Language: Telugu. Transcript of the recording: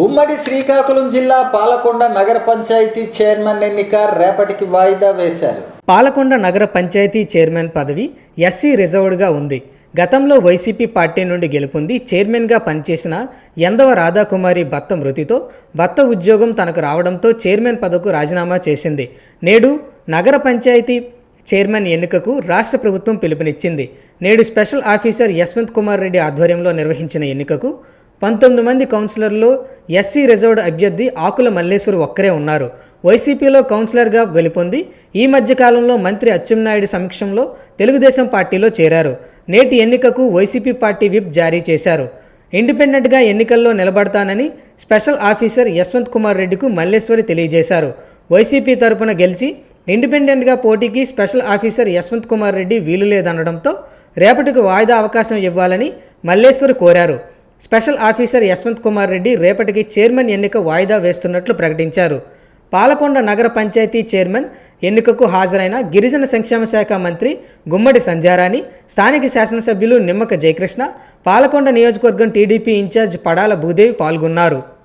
ఉమ్మడి శ్రీకాకుళం జిల్లా పాలకొండ నగర పంచాయతీ చైర్మన్ ఎన్నిక రేపటికి వాయిదా వేశారు. పాలకొండ నగర పంచాయతీ చైర్మన్ పదవి ఎస్సీ రిజర్వ్డ్గా ఉంది. గతంలో వైసీపీ పార్టీ నుండి గెలుపొంది చైర్మన్గా పనిచేసిన ఎందవ రాధాకుమారి భర్త మృతితో భర్త ఉద్యోగం తనకు రావడంతో చైర్మన్ పదవికు రాజీనామా చేసింది. నేడు నగర పంచాయతీ చైర్మన్ ఎన్నికకు రాష్ట్ర ప్రభుత్వం పిలుపునిచ్చింది. నేడు స్పెషల్ ఆఫీసర్ యశ్వంత్ కుమార్ రెడ్డి ఆధ్వర్యంలో నిర్వహించిన ఎన్నికకు పంతొమ్మిది మంది కౌన్సిలర్లు ఎస్సీ రిజర్వ్డ్ అభ్యర్థి ఆకుల మల్లేశ్వరు ఒక్కరే ఉన్నారు. వైసీపీలో కౌన్సిలర్గా గెలుపొంది ఈ మధ్యకాలంలో మంత్రి అచ్చెన్నాయుడు సమక్షంలో తెలుగుదేశం పార్టీలో చేరారు. నేటి ఎన్నికకు వైసీపీ పార్టీ విప్ జారీ చేశారు. ఇండిపెండెంట్గా ఎన్నికల్లో నిలబడతానని స్పెషల్ ఆఫీసర్ యశ్వంత్ కుమార్ రెడ్డికు మల్లేశ్వరి తెలియజేశారు. వైసీపీ తరపున గెలిచి ఇండిపెండెంట్గా పోటీకి స్పెషల్ ఆఫీసర్ యశ్వంత్ కుమార్ రెడ్డి వీలు లేదనడంతో రేపటికి వాయిదా అవకాశం ఇవ్వాలని మల్లేశ్వరి కోరారు. స్పెషల్ ఆఫీసర్ యశ్వంత్ కుమార్ రెడ్డి రేపటికి చైర్మన్ ఎన్నిక వాయిదా వేస్తున్నట్లు ప్రకటించారు. పాలకొండ నగర పంచాయతీ చైర్మన్ ఎన్నికకు హాజరైన గిరిజన సంక్షేమ శాఖ మంత్రి గుమ్మడి సంధ్యారాణి స్థానిక శాసనసభ్యులు నిమ్మక జయకృష్ణ పాలకొండ నియోజకవర్గం టీడీపీ ఇన్ఛార్జ్ పడాల భూదేవి పాల్గొన్నారు.